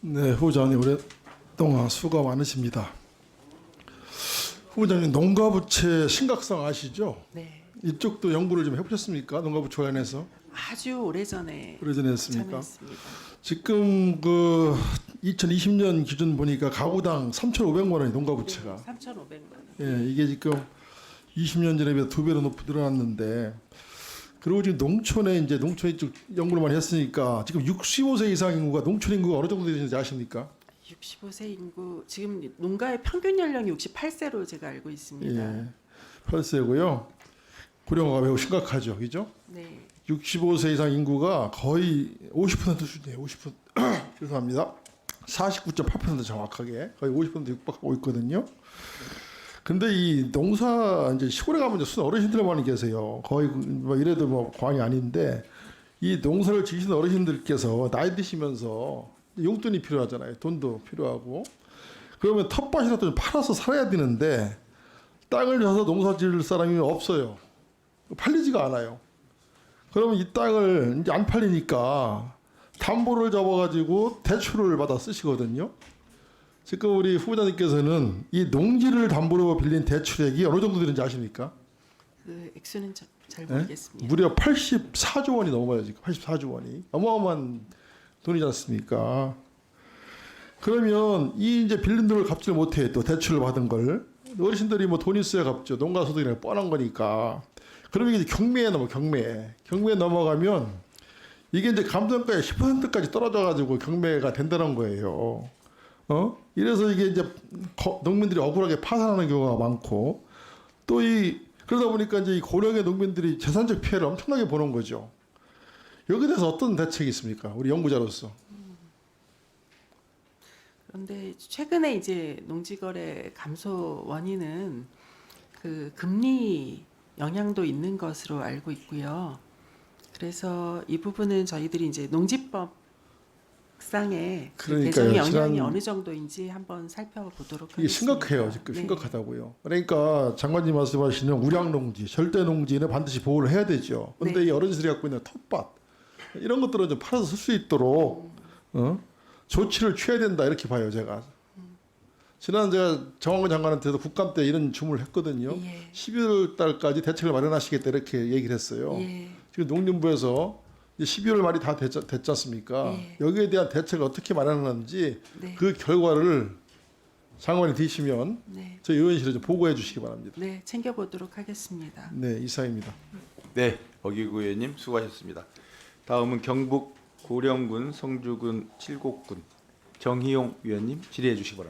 네, 후보자님 오랫동안 수고 많으십니다. 후보자님 농가부채 심각성 아시죠? 네. 이쪽도 연구를 좀 해보셨습니까? 농가부채 관련해서 아주 오래전에 오래전에 했습니까? 참여했습니다. 지금 그 2020년 기준 보니까 가구당 3,500만 원이 농가부채가 네, 3,500만 원. 예, 이게 지금 20년 전에 비해 두 배로 높 늘어났는데 그리고 지금 농촌에 이제 농촌 이쪽 연구를 많이 했으니까 지금 65세 이상 인구가 농촌 인구가 어느 정도 되는지 아십니까? 65세 인구 지금 농가의 평균 연령이 68세로 제가 알고 있습니다. 예, 8세고요. 고령화가 매우 심각하죠, 그죠? 네. 65세 이상 인구가 거의 50% 수준이에요. 50% 죄송합니다. 49.8% 정확하게 거의 50% 육박하고 있거든요. 근데 이 농사 이제 시골에 가면 이제 순 어르신들 많이 계세요. 거의 뭐 이래도 뭐 과언이 아닌데 이 농사를 지시는 어르신들께서 나이 드시면서 용돈이 필요하잖아요. 돈도 필요하고 그러면 텃밭이라도 좀 팔아서 살아야 되는데 땅을 줘서 농사 지을 사람이 없어요. 팔리지가 않아요. 그러면 이 땅을 이제 안 팔리니까 담보를 잡아가지고 대출을 받아 쓰시거든요. 지금 우리 후보자님께서는 이 농지를 담보로 빌린 대출액이 어느 정도 되는지 아십니까? 그 액수는 저- 잘 네? 모르겠습니다. 무려 84조 원이 넘어요 지금 84조 원이 어마어마한 돈이지 않습니까? 그러면 이 이제 빌린 돈을 갚지를 못해 또 대출을 받은 걸 어르신들이 뭐 돈 있어야 갚죠 농가 소득이랑 뻔한 거니까 그러면 이제 경매에 넘어 경매 경매에 넘어가면 이게 이제 감정가의 10%까지 떨어져 가지고 경매가 된다는 거예요. 어? 이래서 이게 이제 거- 농민들이 억울하게 파산하는 경우가 많고 또 이 그러다 보니까 이제 이 고령의 농민들이 재산적 피해를 엄청나게 보는 거죠. 여기에 대해서 어떤 대책이 있습니까? 우리 연구자로서. 그런데 최근에 이제 농지거래 감소 원인은 그 금리 영향도 있는 것으로 알고 있고요. 그래서 이 부분은 저희들이 이제 농지법 상의 그 그러니까요. 배정의 영향이 지난- 어느 정도인지 한번 살펴보도록 이게 하겠습니다. 심각해요. 지금 네. 심각하다고요. 그러니까 장관님 말씀하시는 우량 농지, 절대 농지는 반드시 보호를 해야 되죠. 근데 네. 이 어르신들이 갖고 있는 텃밭 이런 것들은 좀 팔아서 쓸 수 있도록 어? 조치를 취해야 된다 이렇게 봐요, 제가. 지난 제가 정황근 장관한테도 국감 때 이런 주문을 했거든요. 예. 12월 달까지 대책을 마련하시겠다 이렇게 얘기를 했어요. 예. 지금 농림부에서 12월 말이 다 됐지, 됐지 않습니까? 예. 여기에 대한 대책을 어떻게 마련하는지 네. 그 결과를 장관이 드시면 네. 저희 의원실에 좀 보고해 주시기 바랍니다. 네, 챙겨보도록 하겠습니다. 네, 이사입니다. 네, 어기구 의원님 수고하셨습니다. 다음은 경북 고령군 성주군 칠곡군 정희용 위원님 질의해 주시기 바랍니다.